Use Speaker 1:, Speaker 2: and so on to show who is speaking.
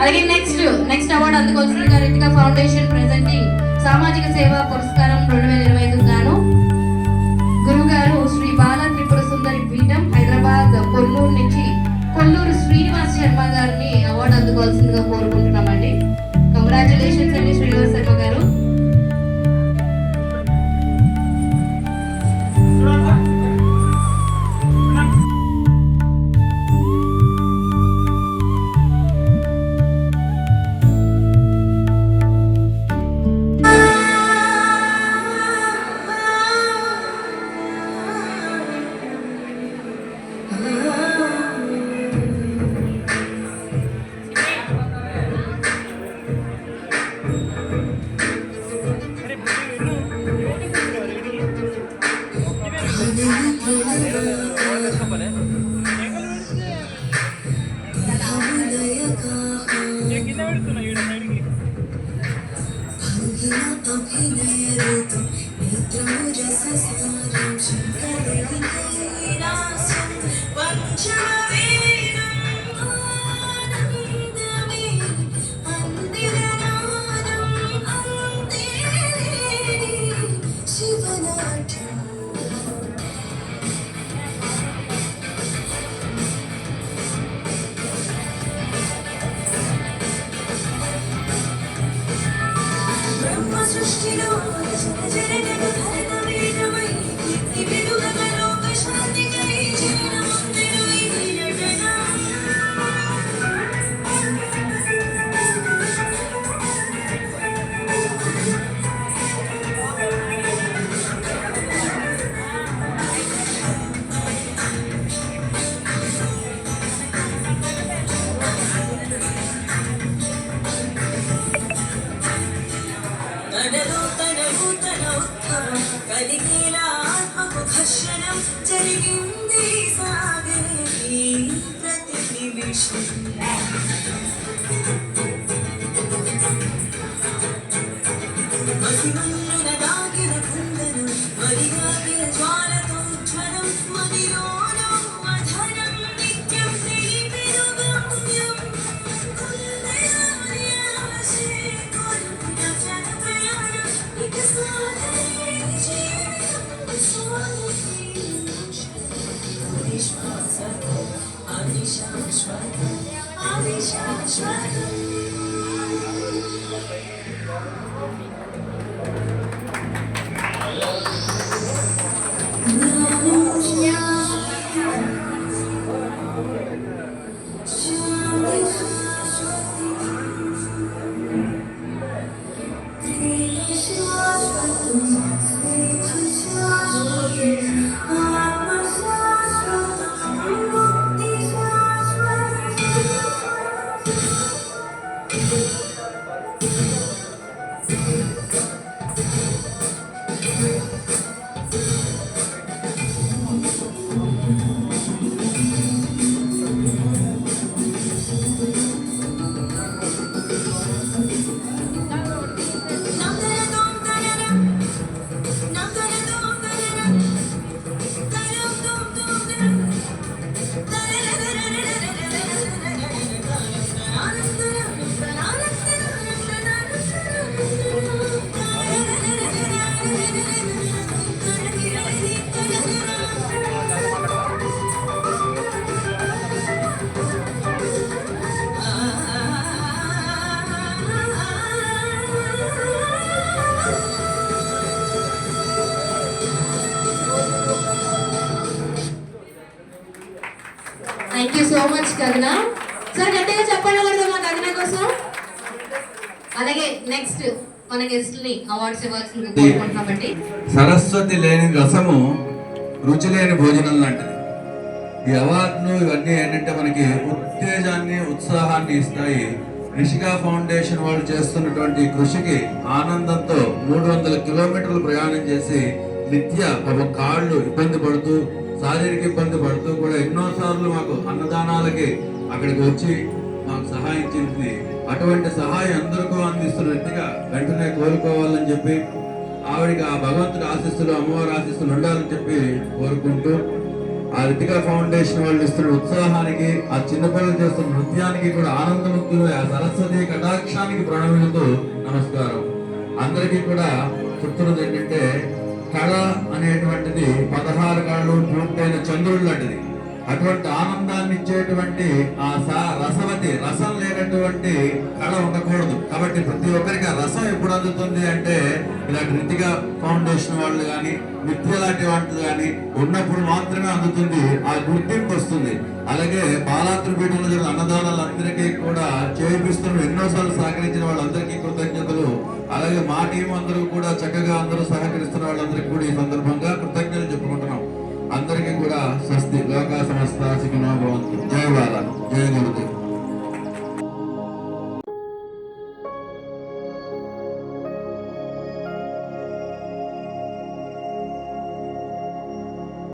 Speaker 1: అలాగే next next award అందుకోవాల్సిన Ritika foundation presenting సామాజిక సేవా పురస్కారం రెండు వేల ఇరవై ఐదు గాను గురువు గారు శ్రీ బాల త్రిపుర సుందరి పీఠం హైదరాబాద్ కొల్లూరు నుంచి కొల్లూరు శ్రీనివాస్ శర్మ గారిని అవార్డు అందుకోవాల్సిందిగా కోరుకుంటున్నామండి. కంగ్రాచులేషన్స్ అండి శ్రీనివాస్
Speaker 2: this is కలిగేల ఆత్మకు ఘర్షణం జరిగింది సాగేది ప్రతి నిమిషం. మసిమన్నున దాగిన జ్వాలతో జ్వరం అధరం నిత్యం తెలిపెను గమ్యం కొరుకున జన ప్రయాణం ఇక
Speaker 1: শাশ্বত আমি শাশ্বত సార్ గట్టిగా చెప్పండి కూడా మా గగన కోసం? అలాగే నెక్స్ట్ మన గెస్ట్ని అవార్డ్స్ ఇవ్వాల్సింది కోరుకుంటున్నామండి
Speaker 3: సరస్వతి లేని రసము రుచి లేని భోజనం లాంటిది. ఈ అవార్డులు ఇవన్నీ ఏంటంటే మనకి ఉత్తేజాన్ని ఉత్సాహాన్ని ఇస్తాయి. రిషికా ఫౌండేషన్ వాళ్ళు చేస్తున్నటువంటి కృషికి ఆనందంతో మూడు వందల కిలోమీటర్లు ప్రయాణం చేసి నిత్య ఒక కాళ్ళు ఇబ్బంది పడుతూ శారీరక ఇబ్బంది పడుతూ కూడా ఎన్నో సార్లు మాకు అన్నదానాలకి అక్కడికి వచ్చి మాకు సహాయం చేసింది. అటువంటి సహాయం అందరికీ అందిస్తున్నట్టుగా వెంటనే కోలుకోవాలని చెప్పి ఆవిడకి ఆ భగవంతుడి ఆశీస్సులు అమ్మవారి ఆశీస్సులు ఉండాలని చెప్పి కోరుకుంటూ ఆ రితికా ఫౌండేషన్ వాళ్ళు ఇస్తున్న ఉత్సాహానికి ఆ చిన్నపిల్లలు చేస్తున్న నృత్యానికి కూడా ఆనందముక్తులు ఆ సరస్వతి కటాక్షానికి ప్రణమిలుతూ నమస్కారం. అందరికీ కూడా చెప్తున్నది ఏంటంటే కళ అనేటువంటిది పదహారు కళలు పూర్తయిన చంద్రుడు లాంటిది. అటువంటి ఆనందాన్ని ఇచ్చేటువంటి ఆ సా రసవతి రసం లేనటువంటి కళ ఉండకూడదు. కాబట్టి ప్రతి ఒక్కరికి ఆ రసం ఎప్పుడు అందుతుంది అంటే ఇలాంటి రితిగా ఫౌండేషన్ వాళ్ళు కానీ విద్య లాంటి వాళ్ళు కానీ ఉన్నప్పుడు మాత్రమే అందుతుంది ఆ గుర్తింపు వస్తుంది. అలాగే బాలాత్రి పీఠంలో జరిగిన అన్నదానాలందరికీ కూడా చేపిస్తున్న ఎన్నోసార్లు సహకరించిన వాళ్ళందరికీ కృత అలాగే మా టీం అందరూ కూడా చక్కగా అందరూ సహకరిస్తున్న వాళ్ళందరికీ కూడా ఈ సందర్భంగా కృతజ్ఞతలు చెప్పుకుంటున్నాం. అందరికీ కూడా స్వస్తి లోకా సంస్థ సినిమా భవంతు. జయ బాల జయ గురుదేవ్.